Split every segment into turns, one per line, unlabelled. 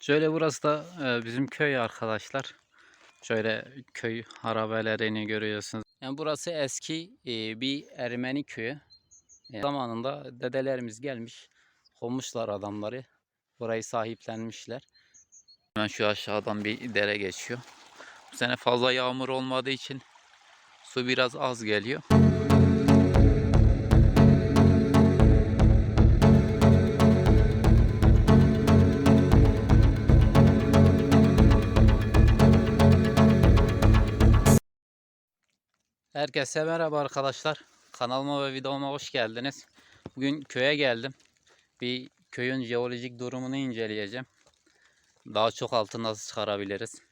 Şöyle burası da e, bizim köy arkadaşlar. Şöyle köy harabelerini görüyorsunuz. Yani burası eski e, bir Ermeni köyü. E, zamanında dedelerimiz gelmiş, kovmuşlar adamları. Burayı sahiplenmişler. Hemen şu aşağıdan bir dere geçiyor. Bu sene fazla yağmur olmadığı için su biraz az geliyor. Herkese merhaba arkadaşlar. Kanalıma ve videoma hoş geldiniz. Bugün köye geldim. Bir köyün jeolojik durumunu inceleyeceğim. Daha çok altın nasıl çıkarabiliriz?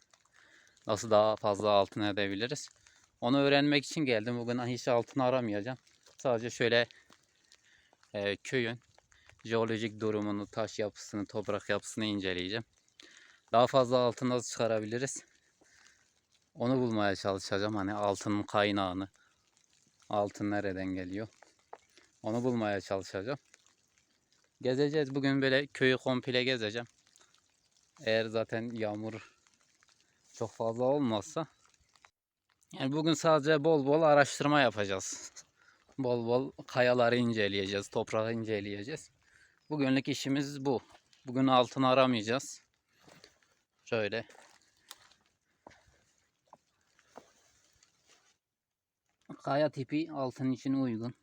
Nasıl daha fazla altın edebiliriz? Onu öğrenmek için geldim. Bugün hiç altın aramayacağım. Sadece şöyle e, köyün jeolojik durumunu, taş yapısını, toprak yapısını inceleyeceğim. Daha fazla altın nasıl çıkarabiliriz? Onu bulmaya çalışacağım. Hani altının kaynağını. Altın nereden geliyor? Onu bulmaya çalışacağım. Gezeceğiz. Bugün böyle köyü komple gezeceğim. Eğer zaten yağmur çok fazla olmazsa. Yani bugün sadece bol bol araştırma yapacağız. Bol bol kayaları inceleyeceğiz. Toprağı inceleyeceğiz. Bugünlük işimiz bu. Bugün altın aramayacağız. Şöyle Kaya tipi altın için uygun.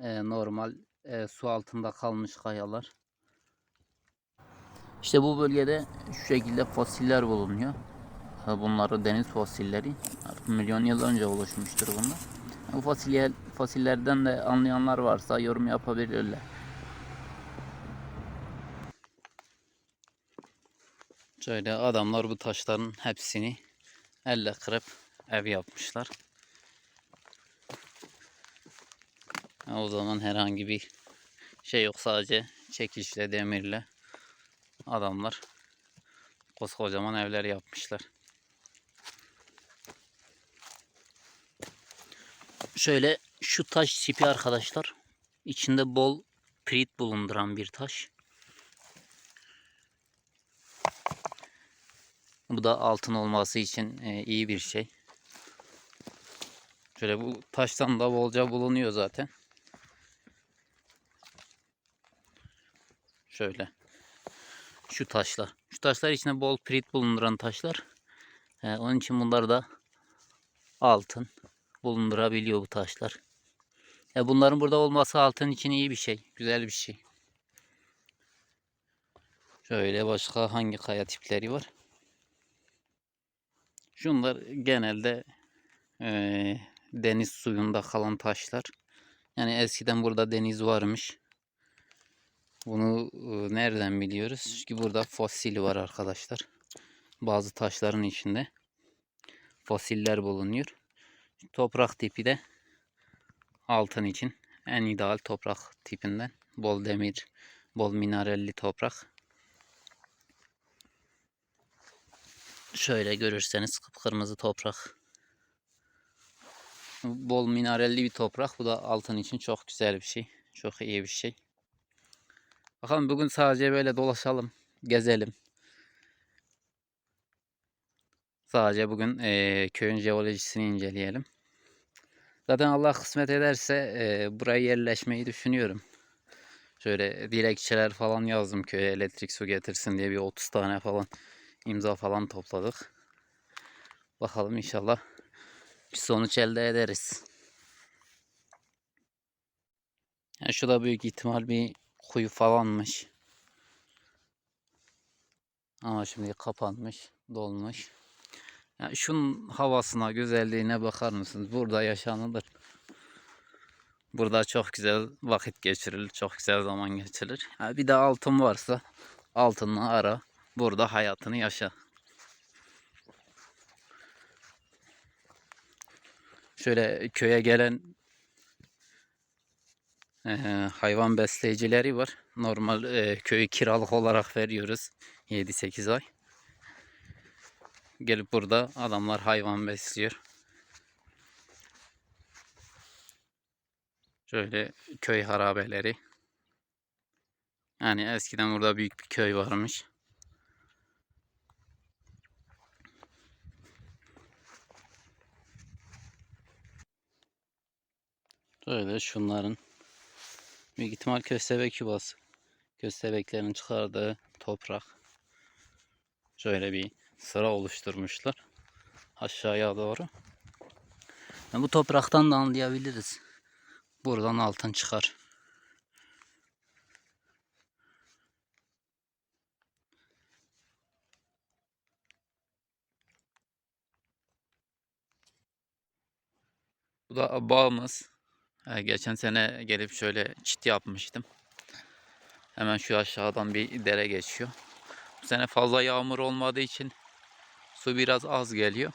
Ee, normal e, su altında kalmış kayalar. İşte bu bölgede şu şekilde fosiller bulunuyor. Bunları deniz fosilleri. Milyon yıl önce oluşmuştur bunlar. Bu fosiller, fosillerden de anlayanlar varsa yorum yapabilirler. Şöyle adamlar bu taşların hepsini elle kırıp ev yapmışlar. Ha, O zaman herhangi bir şey yok sadece çekişle demirle adamlar koskocaman evler yapmışlar. Şöyle şu taş tipi arkadaşlar içinde bol pirit bulunduran bir taş. Bu da altın olması için e, iyi bir şey. Şöyle bu taştan da bolca bulunuyor zaten. Şöyle. Şu taşlar. Şu taşlar içinde bol pirit bulunduran taşlar. Ee, onun için bunlar da altın bulundurabiliyor bu taşlar. Ya bunların burada olması altın için iyi bir şey. Güzel bir şey. Şöyle başka hangi kaya tipleri var? Şunlar genelde eee, deniz suyunda kalan taşlar. Yani eskiden burada deniz varmış. Bunu nereden biliyoruz? Çünkü burada fosil var arkadaşlar. Bazı taşların içinde fosiller bulunuyor. Toprak tipi de altın için en ideal toprak tipinden. Bol demir, bol mineralli toprak. Şöyle görürseniz kıpkırmızı toprak. Bol mineralli bir toprak. Bu da altın için çok güzel bir şey. Çok iyi bir şey. Bakalım bugün sadece böyle dolaşalım, gezelim. Sadece bugün eee, köyün jeolojisini inceleyelim. Zaten Allah kısmet ederse eee, buraya yerleşmeyi düşünüyorum. Şöyle dilekçeler falan yazdım köye elektrik su getirsin diye bir 30 tane falan imza falan topladık. Bakalım inşallah bir sonuç elde ederiz. Yani şu da büyük ihtimal bir kuyu falanmış. Ama şimdi kapanmış, dolmuş. Yani şunun havasına, güzelliğine bakar mısınız? Burada yaşanılır. Burada çok güzel vakit geçirilir, çok güzel zaman geçirilir. Ha, bir de altın varsa altınla ara. Burada hayatını yaşa. Şöyle köye gelen eee, hayvan besleyicileri var. Normal eee, köyü kiralık olarak veriyoruz. 7-8 ay. Gelip burada adamlar hayvan besliyor. Şöyle köy harabeleri. Yani eskiden burada büyük bir köy varmış. Böyle şunların büyük ihtimal köstebek yuvası. Köstebeklerin çıkardığı toprak. Şöyle bir sıra oluşturmuşlar. Aşağıya doğru. Yani bu topraktan da anlayabiliriz. Buradan altın çıkar. Bu da bağımız. Ee, Geçen sene gelip şöyle çit yapmıştım. Hemen şu aşağıdan bir dere geçiyor. Bu sene fazla yağmur olmadığı için su biraz az geliyor.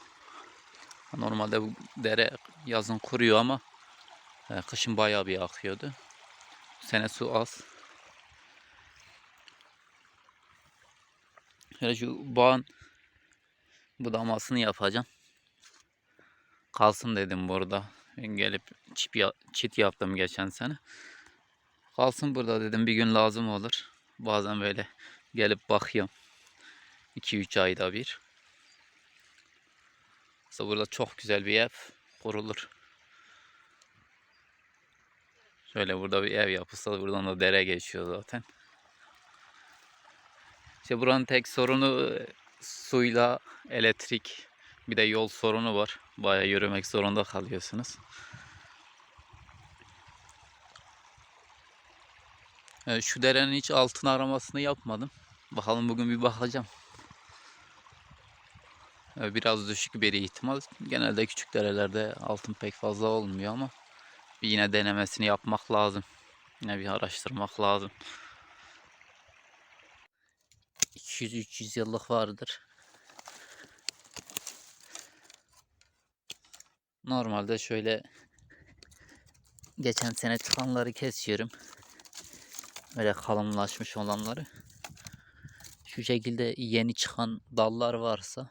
Normalde bu dere yazın kuruyor ama e, kışın bayağı bir akıyordu. Bu sene su az. Şöyle şu bağın budamasını yapacağım. Kalsın dedim burada. Gelip çip ya- çit yaptım geçen sene. Kalsın burada dedim bir gün lazım olur. Bazen böyle gelip bakıyorum. 2-3 ayda bir. Mesela burada çok güzel bir ev kurulur. Şöyle burada bir ev yapılsa buradan da dere geçiyor zaten. İşte buranın tek sorunu e, suyla elektrik bir de yol sorunu var. Bayağı yürümek zorunda kalıyorsunuz. Evet, şu derenin hiç altın aramasını yapmadım. Bakalım bugün bir bakacağım. Evet, Biraz düşük bir ihtimal. Genelde küçük derelerde altın pek fazla olmuyor ama yine denemesini yapmak lazım. Yine bir araştırmak lazım. 200-300 yıllık vardır. Normalde şöyle geçen sene çıkanları kesiyorum. Böyle kalınlaşmış olanları. Şu şekilde yeni çıkan dallar varsa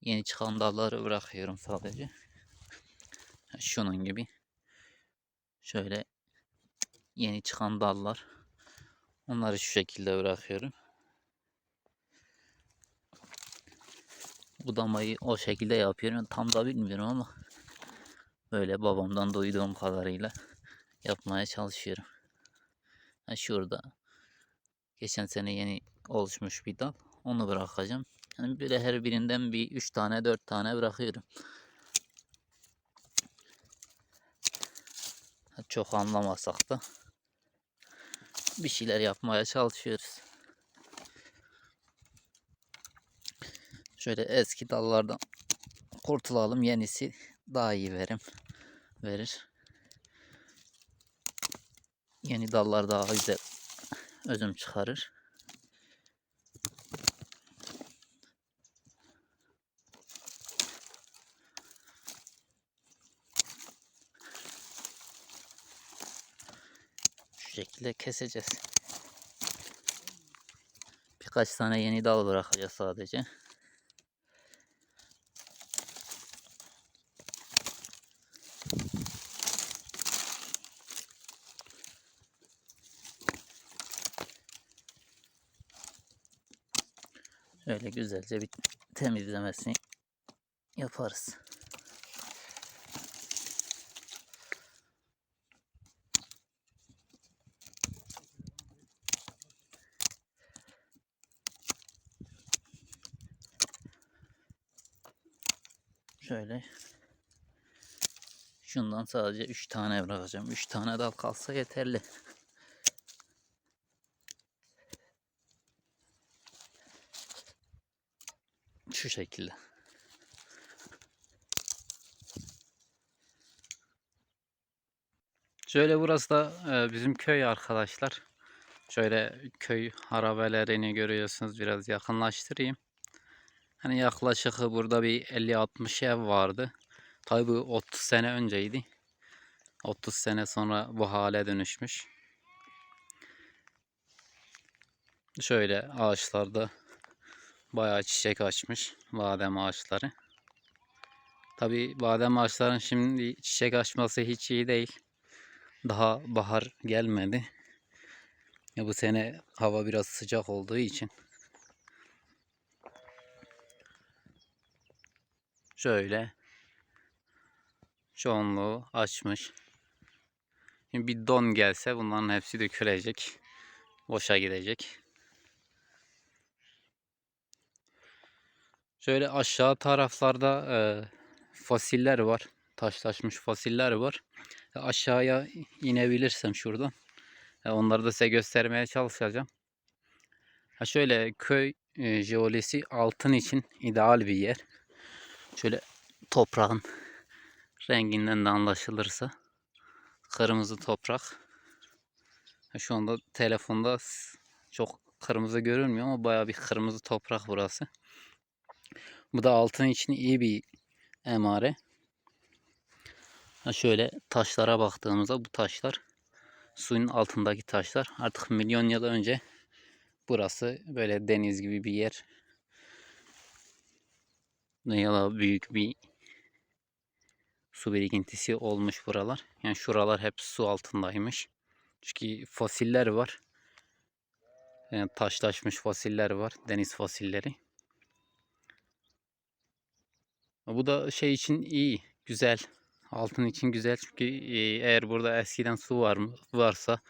yeni çıkan dalları bırakıyorum sadece. Şunun gibi. Şöyle yeni çıkan dallar. Onları şu şekilde bırakıyorum. Budamayı o şekilde yapıyorum. Tam da bilmiyorum ama böyle babamdan duyduğum kadarıyla yapmaya çalışıyorum. Ha şurada geçen sene yeni oluşmuş bir dal. Onu bırakacağım. Yani böyle her birinden bir 3 tane 4 tane bırakıyorum. Çok anlamasak da bir şeyler yapmaya çalışıyoruz. Şöyle eski dallardan kurtulalım. Yenisi daha iyi verim verir. Yeni dallar daha güzel özüm çıkarır. Şu şekilde keseceğiz. Birkaç tane yeni dal bırakacağız sadece. Şöyle güzelce bir temizlemesini yaparız. Şöyle şundan sadece 3 tane bırakacağım. 3 tane dal kalsa yeterli. Şekilde. Şöyle burası da e, bizim köy arkadaşlar. Şöyle köy harabelerini görüyorsunuz. Biraz yakınlaştırayım. Hani yaklaşık burada bir 50-60 ev vardı. Tabi bu 30 sene önceydi. 30 sene sonra bu hale dönüşmüş. Şöyle ağaçlarda bayağı çiçek açmış badem ağaçları. Tabi badem ağaçların şimdi çiçek açması hiç iyi değil. Daha bahar gelmedi. Ya bu sene hava biraz sıcak olduğu için. Şöyle. Çoğunluğu açmış. Şimdi bir don gelse bunların hepsi dökülecek. Boşa gidecek. Şöyle aşağı taraflarda e, fosiller var. Taşlaşmış fosiller var. E, Aşağıya inebilirsem şuradan. e, onları da size göstermeye çalışacağım. Ha şöyle köy e, jeolojisi altın için ideal bir yer. Şöyle toprağın renginden de anlaşılırsa kırmızı toprak. Şu anda telefonda çok kırmızı görünmüyor ama bayağı bir kırmızı toprak burası. Bu da altın için iyi bir emare. Ha şöyle taşlara baktığımızda bu taşlar suyun altındaki taşlar. Artık milyon yıl önce burası böyle deniz gibi bir yer. Ya da büyük bir su birikintisi olmuş buralar. Yani şuralar hep su altındaymış. Çünkü fosiller var. Yani taşlaşmış fosiller var. Deniz fosilleri. Bu da şey için iyi, güzel. Altın için güzel çünkü eğer burada eskiden su var mı varsa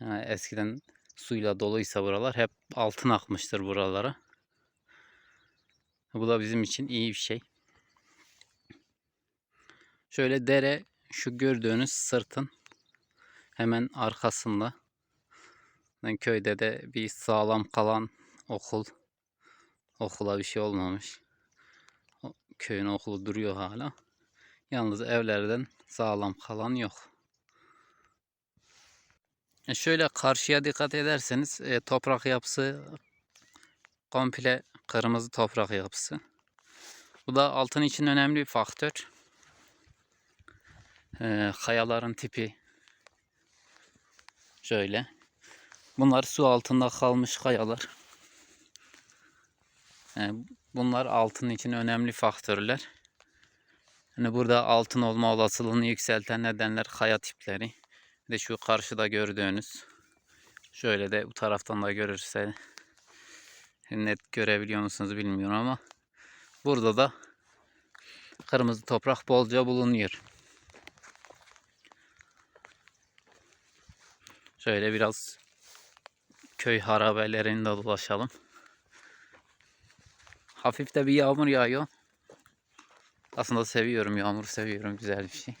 yani eskiden suyla doluysa buralar hep altın akmıştır buralara. Bu da bizim için iyi bir şey. Şöyle dere şu gördüğünüz sırtın hemen arkasında. Yani köyde de bir sağlam kalan okul okula bir şey olmamış. Köyün okulu duruyor hala. Yalnız evlerden sağlam kalan yok. E şöyle karşıya dikkat ederseniz e, toprak yapısı komple kırmızı toprak yapısı. Bu da altın için önemli bir faktör. E, kayaların tipi şöyle. Bunlar su altında kalmış kayalar. E, bunlar altın için önemli faktörler. Hani burada altın olma olasılığını yükselten nedenler kaya tipleri. Bir de şu karşıda gördüğünüz. Şöyle de bu taraftan da görürse net görebiliyor musunuz bilmiyorum ama burada da kırmızı toprak bolca bulunuyor. Şöyle biraz köy harabelerinde dolaşalım. Hafif de bir yağmur yağıyor. Aslında seviyorum yağmur seviyorum güzel bir şey.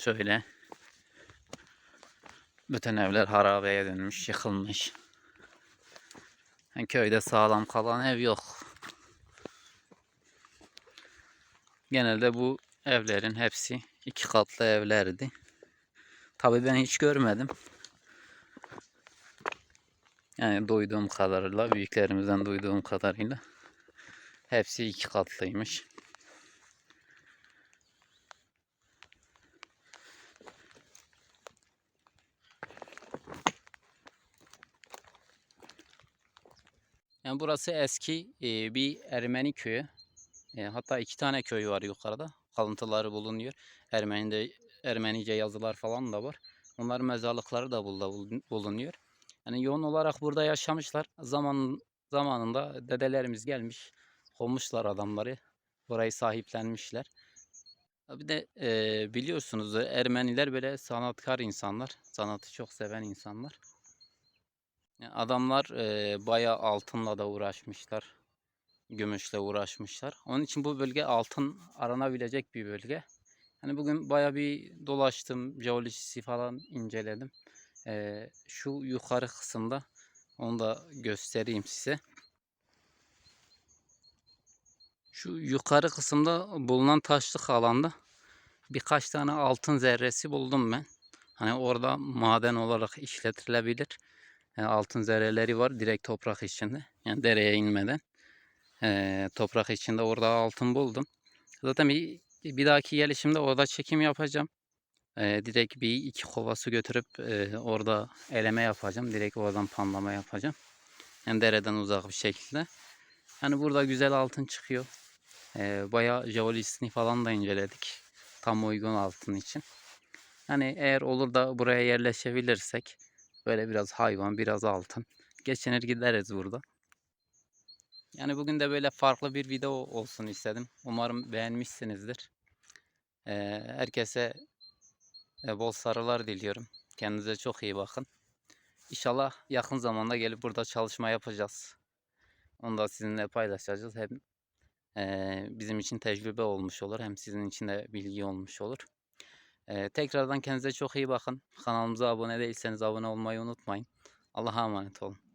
Şöyle. Bütün evler harabeye dönmüş, yıkılmış. Yani köyde sağlam kalan ev yok. Genelde bu evlerin hepsi iki katlı evlerdi. Tabii ben hiç görmedim. Yani duyduğum kadarıyla, büyüklerimizden duyduğum kadarıyla hepsi iki katlıymış. Yani burası eski e, bir Ermeni köyü. E, hatta iki tane köy var yukarıda. Kalıntıları bulunuyor. Ermenice, Ermenice yazılar falan da var. Onların mezarlıkları da burada bulun- bulunuyor. Yani yoğun olarak burada yaşamışlar. Zaman zamanında dedelerimiz gelmiş, kovmuşlar adamları. Burayı sahiplenmişler. Bir de e, biliyorsunuz Ermeniler böyle sanatkar insanlar. Sanatı çok seven insanlar. Yani adamlar e, bayağı altınla da uğraşmışlar. Gümüşle uğraşmışlar. Onun için bu bölge altın aranabilecek bir bölge. Hani bugün bayağı bir dolaştım, jeolojisi falan inceledim. Ee, şu yukarı kısımda onu da göstereyim size. Şu yukarı kısımda bulunan taşlık alanda birkaç tane altın zerresi buldum ben. Hani orada maden olarak işletilebilir. Yani altın zerreleri var direkt toprak içinde. Yani dereye inmeden. Ee, toprak içinde orada altın buldum. Zaten bir, bir dahaki gelişimde orada çekim yapacağım. Ee, direkt bir iki kova su götürüp e, orada eleme yapacağım. Direkt oradan panlama yapacağım. Yani dereden uzak bir şekilde. Yani burada güzel altın çıkıyor. Ee, bayağı jeolojisini falan da inceledik. tam uygun altın için. Hani eğer olur da buraya yerleşebilirsek böyle biraz hayvan, biraz altın geçinir gideriz burada. Yani bugün de böyle farklı bir video olsun istedim. Umarım beğenmişsinizdir. Ee, herkese e, bol sarılar diliyorum. Kendinize çok iyi bakın. İnşallah yakın zamanda gelip burada çalışma yapacağız. Onu da sizinle paylaşacağız. Hem e, bizim için tecrübe olmuş olur hem sizin için de bilgi olmuş olur. E, tekrardan kendinize çok iyi bakın. Kanalımıza abone değilseniz abone olmayı unutmayın. Allah'a emanet olun.